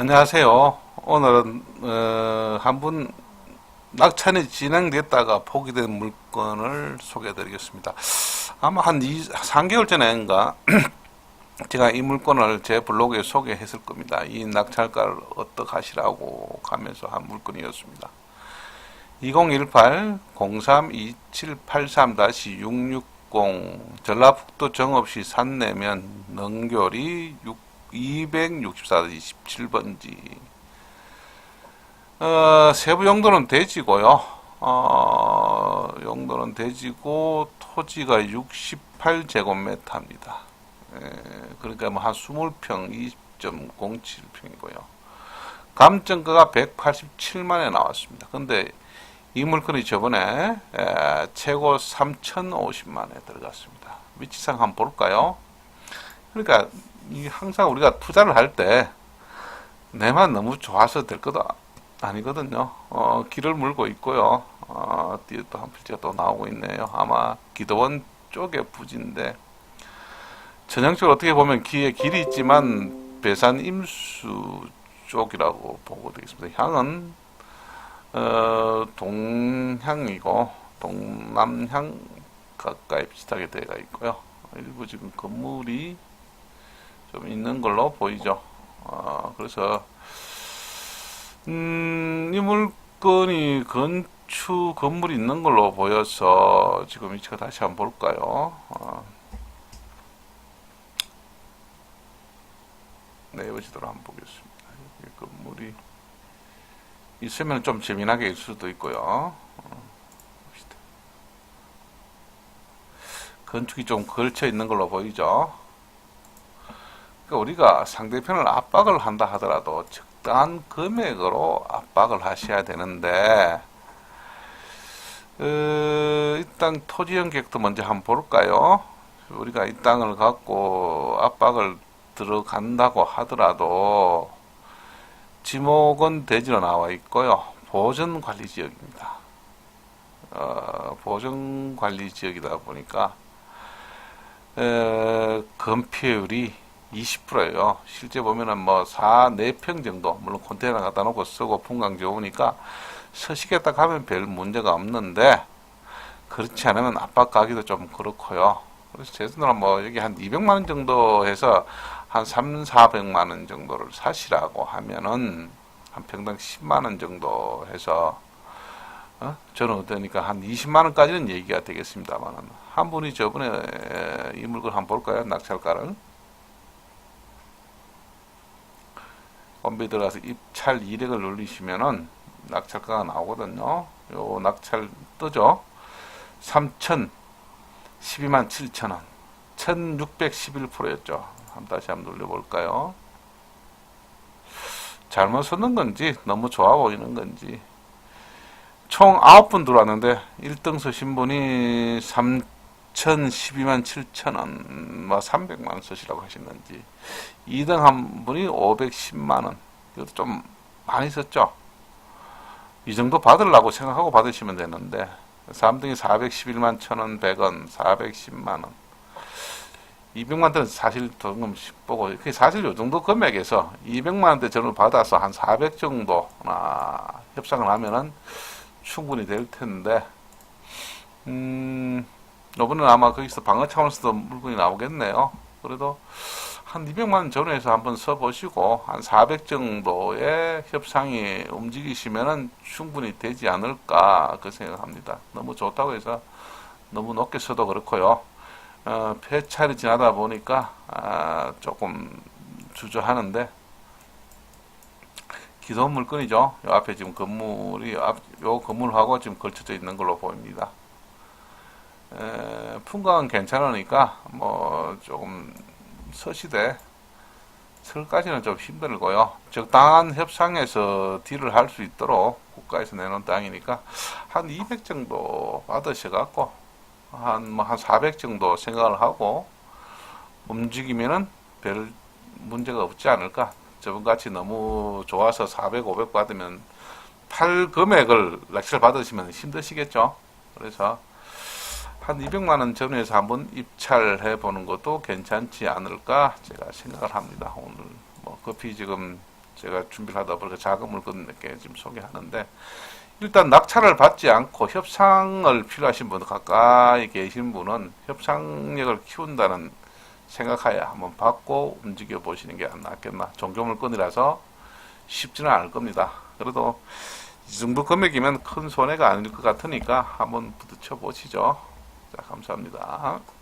안녕하세요. 오늘은 어, 한분 낙찰이 진행됐다가 포기된 물건을 소개해드리겠습니다. 아마 한 2, 3개월 전인가 제가 이 물건을 제 블로그에 소개했을 겁니다. 이 낙찰가를 어떻게 하시라고 하면서 한 물건이었습니다. 2018-032783-660 전라북도 정읍시 산내면 능교리 264-27번지 어, 세부 용도는 대지고요. 어, 용도는 대지고 토지가 68제곱미터입니다. 에, 그러니까 뭐 한 20평, 20.07평이고요. 감정가가 187만에 나왔습니다. 근데 이 물건이 저번에 에, 최고 3,050만에 들어갔습니다. 위치상 한번 볼까요? 그러니까 이 항상 우리가 투자를 할 때 내만 너무 좋아서 될 것도 아니거든요. 어, 길을 물고 있고요. 어, 뒤에 또 한 필지가 또 나오고 있네요. 아마 기도원 쪽의 부지인데 전형적으로 어떻게 보면 기의 길이 있지만 배산 임수 쪽이라고 보고 되겠습니다. 향은 어, 동향이고 동남향 가까이 비슷하게 되어 있고요. 일부 지금 건물이 좀 있는 걸로 보이죠. 어, 그래서 음, 이 물건이 건축 건물이 있는 걸로 보여서 지금 위치가 다시 한번 볼까요? 어, 네이버 지도로 한번 보겠습니다. 건물이 있으면 좀 재미나게 있을 수도 있고요. 어. 건축이 좀 걸쳐 있는 걸로 보이죠. 그러니까 우리가 상대편을 압박을 한다 하더라도 적당한 금액으로 압박을 하셔야 되는데 어, 이 땅 토지 연객도 먼저 한번 볼까요? 우리가 이 땅을 갖고 압박을 들어간다고 하더라도 지목은 대지로 나와 있고요. 보전 관리 지역입니다. 어, 보전 관리 지역이다 보니까 에, 건폐율이 20%예요. 실제 보면은 뭐 4, 4평 정도, 물론 컨테이너 갖다 놓고 쓰고 풍광 좋으니까 서식에다 가면 별 문제가 없는데 그렇지 않으면 압박 가기도 좀 그렇고요. 그래서 제 손으로 뭐 여기 한 200만 원 정도 해서 한 3, 400만 원 정도를 사시라고 하면은 한 평당 10만 원 정도 해서 어? 저는 어떠니까 한 20만 원까지는 얘기가 되겠습니다만은 한 분이 저번에 이 물건 한번 볼까요? 낙찰가를 홈페이지 들어가서 입찰 이력을 누르시면은 낙찰가가 나오거든요. 요 낙찰 뜨죠. 3천 12만 7천 원. 1611%였죠. 한번 다시 한번 눌러볼까요? 잘못 썼는 건지, 너무 좋아 보이는 건지. 총 9분 들어왔는데, 1등 쓰신 분이 3,012만 7천 원, 뭐 300만 원 쓰시라고 하셨는지, 2등 한 분이 510만 원. 이것도 좀 많이 썼죠? 이 정도 받으려고 생각하고 받으시면 되는데, 3등이 411만 1,000원, 100원, 410만 원. 200만 원대는 사실 조금 보고, 그게 사실 요 정도 금액에서 200만 원대 전을 받아서 한 400 정도, 아, 협상을 하면은 충분히 될 텐데, 음, 이번에는 아마 거기서 방어 차원에서도 물건이 나오겠네요. 그래도 한 200만 원 전후에서 한번 써보시고, 한 400 정도의 협상이 움직이시면은 충분히 되지 않을까, 그 생각합니다. 너무 좋다고 해서 너무 높게 써도 그렇고요. 어, 폐차를 지나다 보니까 아, 조금 주저하는데 기존 물건이죠. 요 앞에 지금 건물이 앞, 요 건물하고 지금 걸쳐져 있는 걸로 보입니다. 에, 풍광은 괜찮으니까 뭐 조금 서시대 설까지는 좀 힘들고요. 적당한 협상에서 딜을 할 수 있도록 국가에서 내놓은 땅이니까 한 200 정도 받으셔갖고 한, 뭐, 한 400 정도 생각을 하고 움직이면은 별 문제가 없지 않을까. 저번 같이 너무 좋아서 400, 500 받으면 팔 금액을 낚시를 받으시면 힘드시겠죠. 그래서 한 200만 원 전후에서 한번 입찰해 보는 것도 괜찮지 않을까 제가 생각을 합니다. 오늘 뭐 커피 지금 제가 준비를 하다 보니까 작은 물건 몇 개 지금 소개하는데 일단 낙찰을 받지 않고 협상을 필요하신 분 가까이 계신 분은 협상력을 키운다는 생각하에 한번 받고 움직여 보시는 게 안 낫겠나. 종교 물건이라서 쉽지는 않을 겁니다. 그래도 이 정도 금액이면 큰 손해가 아닐 것 같으니까 한번 부딪혀 보시죠. 자, 감사합니다.